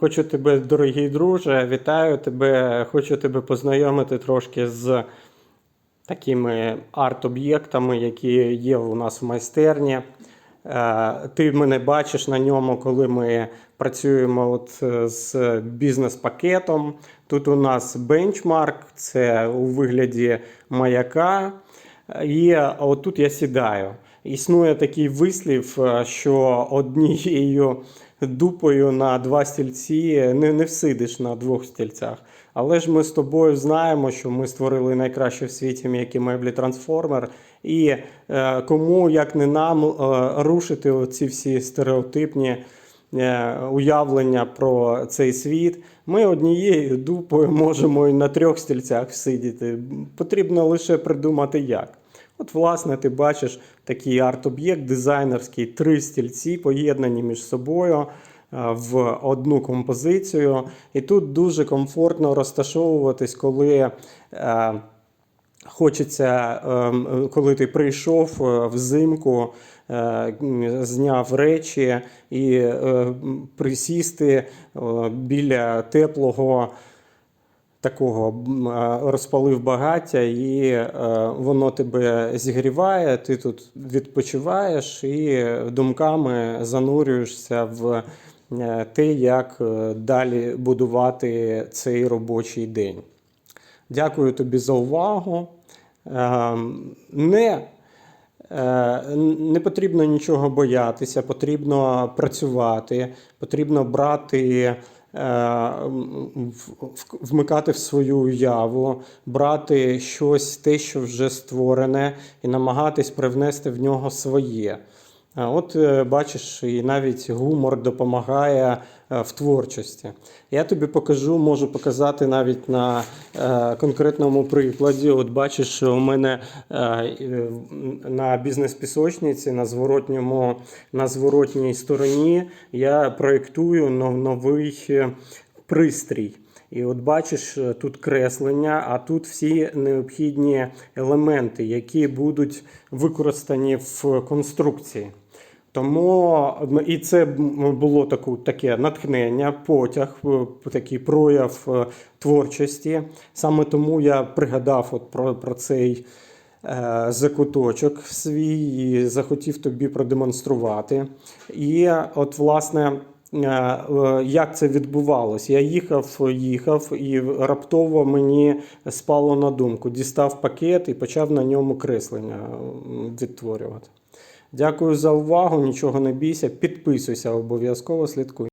Хочу тебе, дорогий друже, вітаю тебе. Хочу тебе познайомити трошки з такими арт-об'єктами, які є у нас в майстерні. Е, Ти мене бачиш на ньому, коли ми працюємо от е, з бізнес-пакетом. Тут у нас бенчмарк, це у вигляді маяка. І отут я сідаю. Існує такий вислів, е, що однією дупою на два стільці не, не всидиш на двох стільцях. Але ж ми з тобою знаємо, що ми створили найкраще в світі м'які меблі трансформер. І е, кому, як не нам, е, рушити оці всі стереотипні е, уявлення про цей світ. Ми однією дупою можемо і на трьох стільцях сидіти. Потрібно лише придумати як. От, власне, ти бачиш такий арт-об'єкт дизайнерський, три стільці поєднані між собою е, в одну композицію. І тут дуже комфортно розташовуватись, коли. е, Хочеться, ем, коли ти прийшов е, взимку, е, зняв речі і е, присісти е, біля теплого такого розпалив багаття, і е, воно тебе зігріває, ти тут відпочиваєш і думками занурюєшся в е, те, як е, далі будувати цей робочий день. Дякую тобі за увагу. Не, не потрібно нічого боятися, потрібно працювати, потрібно брати, вмикати в свою уяву, брати щось, те, що вже створене, і намагатись привнести в нього своє. От е, бачиш, і навіть гумор допомагає е, в творчості. Я тобі покажу, можу показати навіть на е, конкретному прикладі. От бачиш, у мене на бізнес-пісочниці на зворотньому, на зворотній стороні я проєктую нов- новий пристрій. І от бачиш тут креслення, а тут всі необхідні елементи, які будуть використані в конструкції. Тому і це було таку, таке натхнення, потяг, е, такий прояв е, творчості. Саме тому я пригадав от про, про цей е, закуточок свій і захотів тобі продемонструвати. І от, власне, як це відбувалось? Я їхав, їхав, і раптово мені спало на думку. Дістав пакет і почав на ньому креслення відтворювати. Дякую за увагу. Нічого не бійся. Підписуйся обов'язково, слідкуй.